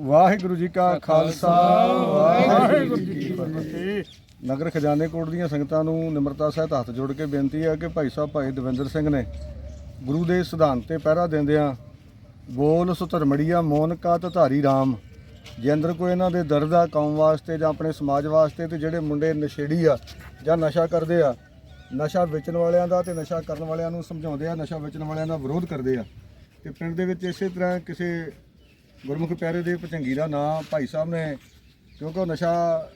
ਵਾਹਿਗੁਰੂ ਜੀ ਕਾ ਖਾਲਸਾ, ਵਾਹਿਗੁਰੂ ਜੀ ਕੀ ਫਤਿਹ। ਨਗਰ ਖਜ਼ਾਨੇ ਕੋਟ ਦੀਆਂ ਸੰਗਤਾਂ ਨੂੰ ਨਿਮਰਤਾ ਸਹਿਤ ਹੱਥ ਜੋੜ ਕੇ ਬੇਨਤੀ ਹੈ ਕਿ ਭਾਈ ਸਾਹਿਬ, ਭਾਈ ਦਵਿੰਦਰ ਸਿੰਘ ਨੇ ਗੁਰੂ ਦੇ ਸਿਧਾਂਤ ਤੇ ਪਹਿਰਾ ਦਿੰਦਿਆਂ ਬੋਲ ਸੁਧਰਮੜੀਆ ਮੋਨ ਕਾ ਧਾਰੀ RAM ਜੇ ਅੰਦਰ ਕੋਈ ਇਹਨਾਂ ਦੇ ਦਰਦ ਆ ਕੌਮ ਵਾਸਤੇ ਜਾਂ ਆਪਣੇ ਸਮਾਜ ਵਾਸਤੇ ਤੇ ਜਿਹੜੇ ਮੁੰਡੇ ਨਸ਼ੇੜੀ ਆ ਜਾਂ ਨਸ਼ਾ ਕਰਦੇ ਆ, ਨਸ਼ਾ ਵੇਚਣ ਵਾਲਿਆਂ ਦਾ ਤੇ ਨਸ਼ਾ ਕਰਨ ਵਾਲਿਆਂ ਨੂੰ ਸਮਝਾਉਂਦੇ ਆ, ਨਸ਼ਾ ਵੇਚਣ ਵਾਲਿਆਂ ਦਾ ਵਿਰੋਧ ਕਰਦੇ ਆ, ਤੇ ਪਿੰਡ ਦੇ ਵਿੱਚ ਇਸੇ ਤਰ੍ਹਾਂ ਕਿਸੇ ਗੁਰਮੁਖ ਪਿਆਰੇ ਦੇ ਭਚੰਗੀ ਦਾ ਨਾਂ ਭਾਈ ਸਾਹਿਬ ਨੇ, ਕਿਉਂਕਿ ਉਹ ਨਸ਼ਾ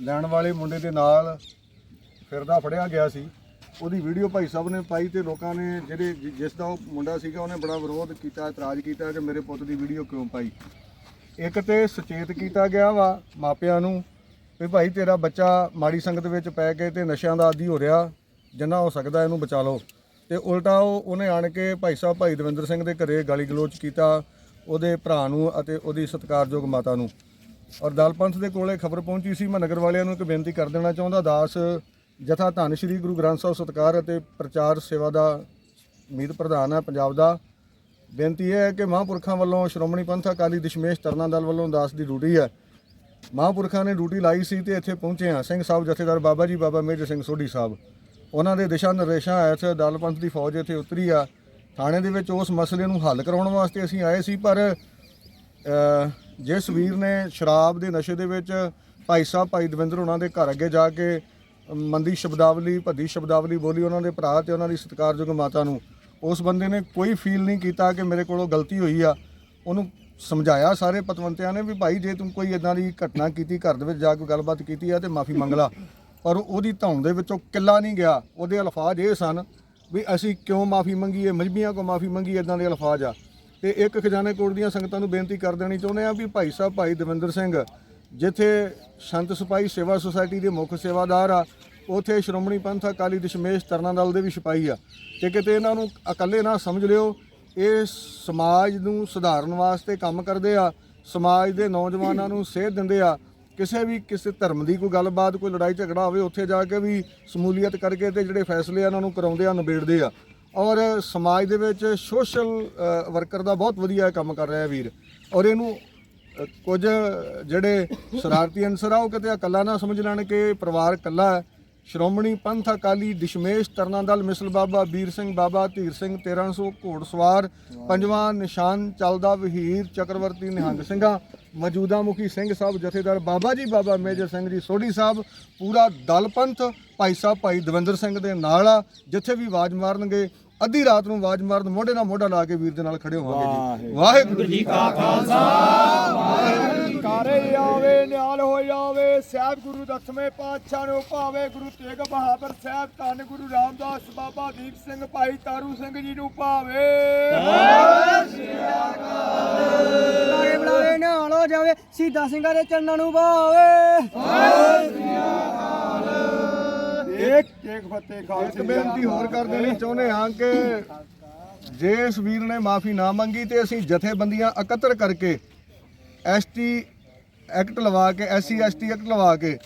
ਲੈਣ ਵਾਲੇ ਮੁੰਡੇ ਦੇ ਨਾਲ ਫਿਰਦਾ ਫੜਿਆ ਗਿਆ ਸੀ। ਉਹਦੀ ਵੀਡੀਓ ਭਾਈ ਸਾਹਿਬ ਨੇ ਪਾਈ ਤੇ ਲੋਕਾਂ ਨੇ ਜਿਹੜੇ ਜਿ- ਜਿਸ ਦਾ ਉਹ ਮੁੰਡਾ ਸੀਗਾ, ਉਹਨੇ ਬੜਾ ਵਿਰੋਧ ਕੀਤਾ, ਇਤਰਾਜ਼ ਕੀਤਾ ਕਿ ਮੇਰੇ ਪੁੱਤ ਦੀ ਵੀਡੀਓ ਕਿਉਂ ਪਾਈ। ਇੱਕ ਤੇ ਸੁਚੇਤ ਕੀਤਾ ਗਿਆ ਵਾ ਮਾਪਿਆਂ ਨੂੰ ਵੀ ਭਾਈ ਤੇਰਾ ਬੱਚਾ ਮਾੜੀ ਸੰਗਤ ਵਿੱਚ ਪੈ ਕੇ ਤੇ ਨਸ਼ਿਆਂ ਦਾ ਆਦੀ ਹੋ ਰਿਹਾ, ਜਿੰਨਾ ਹੋ ਸਕਦਾ ਇਹਨੂੰ ਬਚਾ ਲਓ। ਤੇ ਉਲਟਾ ਉਹ ਉਹਨੇ ਆਣ ਕੇ ਭਾਈ ਸਾਹਿਬ, ਭਾਈ ਦਵਿੰਦਰ ਸਿੰਘ ਦੇ ਘਰੇ ਗਾਲੀ ਗਲੋਚ ਕੀਤਾ। ਉਹਦੇ ਭਰਾ ਨੂੰ ਅਤੇ ਉਹਦੀ ਸਤਿਕਾਰਯੋਗ ਮਾਤਾ ਨੂੰ। ਔਰ ਦਲਪੰਥ ਦੇ ਕੋਲੇ ਖਬਰ ਪਹੁੰਚੀ ਸੀ, ਮੈਂ ਨਗਰ ਵਾਲਿਆਂ ਨੂੰ ਇੱਕ ਬੇਨਤੀ ਕਰ ਦੇਣਾ ਚਾਹੁੰਦਾ, ਦਾਸ ਜਥਾ ਧੰਨ ਸ਼੍ਰੀ ਗੁਰੂ ਗ੍ਰੰਥ ਸਾਹਿਬ ਸਤਿਕਾਰ ਅਤੇ ਪ੍ਰਚਾਰ ਸੇਵਾ ਦਾ ਮੀਤ ਪ੍ਰਧਾਨ ਹੈ ਪੰਜਾਬ ਦਾ। ਬੇਨਤੀ ਇਹ ਹੈ ਕਿ ਮਹਾਂਪੁਰਖਾਂ ਵੱਲੋਂ ਸ਼੍ਰੋਮਣੀ ਪੰਥ ਅਕਾਲੀ ਦਸ਼ਮੇਸ਼ ਤਰਨਾ ਦਲ ਵੱਲੋਂ ਦਾਸ ਦੀ ਡਿਊਟੀ ਹੈ। ਮਹਾਂਪੁਰਖਾਂ ਨੇ ਡਿਊਟੀ ਲਾਈ ਸੀ ਤੇ ਇੱਥੇ ਪਹੁੰਚੇ ਆ ਸਿੰਘ ਸਾਹਿਬ ਜਥੇਦਾਰ ਬਾਬਾ ਜੀ, ਬਾਬਾ ਮੇਜਰ ਸਿੰਘ ਸੋਢੀ ਸਾਹਿਬ। ਉਹਨਾਂ ਦੇ ਦਿਸ਼ਾ ਨਿਰਦੇਸ਼ਾਂ ਹੇਠ ਦਲ ਪੰਥ ਦੀ ਫੌਜ ਇੱਥੇ ਉਤਰੀ ਆ। ਥਾਣੇ ਦੇ ਵਿੱਚ ਉਸ ਮਸਲੇ ਨੂੰ ਹੱਲ ਕਰਾਉਣ ਵਾਸਤੇ ਅਸੀਂ ਆਏ ਸੀ, ਪਰ ਜਿਸ ਵੀਰ ਨੇ ਸ਼ਰਾਬ ਦੇ ਨਸ਼ੇ ਦੇ ਵਿੱਚ ਭਾਈ ਸਾਹਿਬ, ਭਾਈ ਦਵਿੰਦਰ ਉਹਨਾਂ ਦੇ ਘਰ ਅੱਗੇ ਜਾ ਕੇ ਮੰਦੀ ਸ਼ਬਦਾਵਲੀ, ਭੱਦੀ ਸ਼ਬਦਾਵਲੀ ਬੋਲੀ ਉਹਨਾਂ ਦੇ ਭਰਾ ਤੇ ਉਹਨਾਂ ਦੀ ਸਤਿਕਾਰਯੋਗ ਮਾਤਾ ਨੂੰ, ਉਸ ਬੰਦੇ ਨੇ ਕੋਈ ਫੀਲ ਨਹੀਂ ਕੀਤਾ ਕਿ ਮੇਰੇ ਕੋਲੋਂ ਗਲਤੀ ਹੋਈ ਆ। ਉਹਨੂੰ ਸਮਝਾਇਆ ਸਾਰੇ ਪਤਵੰਤਿਆਂ ਨੇ ਵੀ ਭਾਈ, ਜੇ ਤੂੰ ਕੋਈ ਇਦਾਂ ਦੀ ਘਟਨਾ ਕੀਤੀ, ਘਰ ਦੇ ਵਿੱਚ ਜਾ ਕੇ ਗੱਲਬਾਤ ਕੀਤੀ ਆ ਤੇ ਮਾਫੀ ਮੰਗ ਲਾ। ਪਰ ਉਹਦੀ ਧੌਣ ਦੇ ਵਿੱਚੋਂ ਕਿੱਲਾ ਨਹੀਂ ਗਿਆ। ਉਹਦੇ ਅਲਫਾਜ਼ ਇਹ ਸਨ ਵੀ ਅਸੀਂ ਕਿਉਂ ਮਾਫੀ ਮੰਗੀਏ, ਮਜਬੀਆਂ ਕੋ ਮਾਫੀ ਮੰਗੀ ਇਦਾਂ ਦੇ ਅਲਫਾਜ਼ ਆ। ਤੇ ਇੱਕ ਖਜ਼ਾਨੇ ਕੋਟ ਦੀਆਂ ਸੰਗਤਾਂ ਨੂੰ ਬੇਨਤੀ ਕਰ ਦੇਣੀ ਚਾਹੁੰਦੇ ਆ ਵੀ ਭਾਈ ਸਾਹਿਬ, ਭਾਈ ਦਵਿੰਦਰ ਸਿੰਘ, ਜਿੱਥੇ ਸੰਤ ਸਿਪਾਹੀ ਸੇਵਾ ਸੁਸਾਇਟੀ ਦੇ ਮੁੱਖ ਸੇਵਾਦਾਰ ਆ, ਉਥੇ ਸ਼੍ਰੋਮਣੀ ਪੰਥ ਅਕਾਲੀ ਦਸ਼ਮੇਸ਼ ਤਰਨਾ ਦਲ ਦੇ ਵੀ ਸਿਪਾਹੀ ਆ। ਤੇ ਕਿਤੇ ਇਹਨਾਂ ਨੂੰ ਇਕੱਲੇ ਨਾ ਸਮਝ ਲਿਓ, ਇਹ ਸਮਾਜ ਨੂੰ ਸੁਧਾਰਨ ਵਾਸਤੇ ਕੰਮ ਕਰਦੇ ਆ, ਸਮਾਜ ਦੇ ਨੌਜਵਾਨਾਂ ਨੂੰ ਸੇਧ ਦਿੰਦੇ ਆ ਕਿਸੇ ਵੀ ਕਿਸੇ ਧਰਮ ਦੀ ਕੋਈ ਗੱਲਬਾਤ, ਕੋਈ ਲੜਾਈ ਝਗੜਾ ਹੋਵੇ, ਉੱਥੇ ਜਾ ਕੇ ਵੀ ਸਮੂਲੀਅਤ ਕਰਕੇ ਤੇ ਜਿਹੜੇ ਫੈਸਲੇ ਆ ਉਹਨਾਂ ਨੂੰ ਕਰਾਉਂਦੇ ਆ, ਨਿਬੇੜਦੇ ਆ। ਔਰ ਸਮਾਜ ਦੇ ਵਿੱਚ ਸੋਸ਼ਲ ਵਰਕਰ ਦਾ ਬਹੁਤ ਵਧੀਆ ਕੰਮ ਕਰ ਰਿਹਾ ਵੀਰ। ਔਰ ਇਹਨੂੰ ਕੁਝ ਜਿਹੜੇ ਸ਼ਰਾਰਤੀ ਅਨਸਰ ਆ, ਉਹ ਕਿਤੇ ਇਕੱਲਾ ਨਾ ਸਮਝ ਲੈਣ ਕਿ ਪਰਿਵਾਰ ਇਕੱਲਾ ਹੈ। ਸ਼੍ਰੋਮਣੀ ਪੰਥ ਅਕਾਲੀ ਦਸ਼ਮੇਸ਼ ਤਰਨਾ ਦਲ ਮਿਸਲ ਬਾਬਾ ਵੀਰ ਸਿੰਘ, ਬਾਬਾ ਧੀਰ ਸਿੰਘ 1300 ਘੋੜਸਵਾਰ ਪੰਜਵਾਂ ਨਿਸ਼ਾਨ ਚੱਲਦਾ, ਵਹੀਰ ਚੱਕਰਵਰਤੀ ਨਿਹੰਗ ਸਿੰਘਾਂ। ਮੌਜੂਦਾ ਮੁਖੀ ਸਿੰਘ ਸਾਹਿਬ ਜਥੇਦਾਰ ਬਾਬਾ ਜੀ ਬਾਬਾ ਮੇਜਰ ਸਿੰਘ ਜੀ ਸੋਢੀ ਸਾਹਿਬ ਪੂਰਾ ਦਲ ਪੰਥ ਭਾਈ ਸਾਹਿਬ ਭਾਈ ਦਵਿੰਦਰ ਸਿੰਘ ਦੇ ਨਾਲ ਆ ਜਿੱਥੇ ਵੀ ਆਵਾਜ਼ ਮਾਰਨਗੇ ਅੱਧੀ ਰਾਤ ਨੂੰ ਆਵਾਜ਼ ਮਾਰਨ ਮੋਢੇ ਨਾਲ ਮੋਢਾ ਲਾ ਕੇ ਵੀਰ ਦੇ ਨਾਲ ਖੜੇ ਹੋਵਾਂਗੇ ਜੀ। ਵਾਹਿਗੁਰੂ। ਜੀ ਕਾ ਕਾਰੇ ਆਵੇ ਨਿਹਾਲ ਹੋ ਜਾਵੇ ਸਾਹਿਬ ਗੁਰੂ ਦਸਵੇਂ ਪਾਤਸ਼ਾਹ ਨੂੰ ਭਾਵੇ ਗੁਰੂ ਤੇਗ ਬਹਾਦਰ ਸਾਹਿਬ ਧੰਨ ਗੁਰੂ ਰਾਮਦਾਸ ਬਾਬਾ ਦੀਪ ਸਿੰਘ ਭਾਈ ਤਾਰੂ ਸਿੰਘ ਜੀ ਨੂੰ ਭਾਵੇ। ਜਾਵੇ ਸੀਤਾ ਸਿੰਘਾਂ ਦੇ ਚਰਨਾਂ ਨੂੰ ਭਾਵੇ ਇੱਕ ਇੱਕ ਫਤਿਹ ਇੱਕ ਖਾਲਸੇ ਬੇਨਤੀ ਹੋਰ ਕਰ ਦੇਣੀ ਚਾਹੁੰਦੇ ਹਾਂ ਕਿ ਜੇ ਇਸ ਵੀਰ ਨੇ ਮਾਫੀ ਨਾ ਮੰਗੀ ਤੇ ਅਸੀਂ ਜਥੇਬੰਦੀਆਂ ਇਕੱਤਰ ਕਰਕੇ ਐਸਟੀ ਐਕਟ ਲਵਾ ਕੇ ਐਸਸੀ ਐਸਟੀ ਐਕਟ ਲਵਾ ਕੇ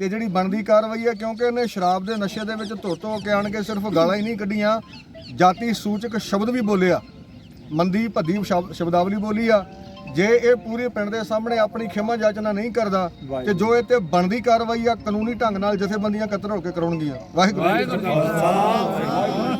ਤੇ ਜਿਹੜੀ ਬਣਦੀ ਕਾਰਵਾਈ ਹੈ ਕਿਉਂਕਿ ਇਹਨੇ ਸ਼ਰਾਬ ਦੇ ਨਸ਼ੇ ਦੇ ਵਿੱਚ ਧੋ ਧੋ ਕੇ ਆਣ ਕੇ ਸਿਰਫ ਗਾਲਾਂ ਹੀ ਨਹੀਂ ਕੱਢੀਆਂ ਜਾਤੀ ਸੂਚਕ ਸ਼ਬਦ ਵੀ ਬੋਲਿਆ। ਮੰਦੀ ਭੱਦੀ ਸ਼ਬ- ਸ਼ਬਦਾਵਲੀ ਬੋਲੀ ਆ। ਜੇ ਇਹ ਪੂਰੇ ਪਿੰਡ ਦੇ ਸਾਹਮਣੇ ਆਪਣੀ ਖਿਮਾ ਜਾਚਨਾ ਨਹੀਂ ਕਰਦਾ ਤੇ ਜੋ ਇਹ ਤੇ ਬਣਦੀ ਕਾਰਵਾਈ ਆ ਕਾਨੂੰਨੀ ਢੰਗ ਨਾਲ ਜਥੇਬੰਦੀਆਂ ਇਕੱਤਰ ਹੋ ਕੇ ਕਰਾਉਣਗੀਆਂ। ਵਾਹਿਗੁਰੂ ਜੀ ਕਾ ਖਾਲਸਾ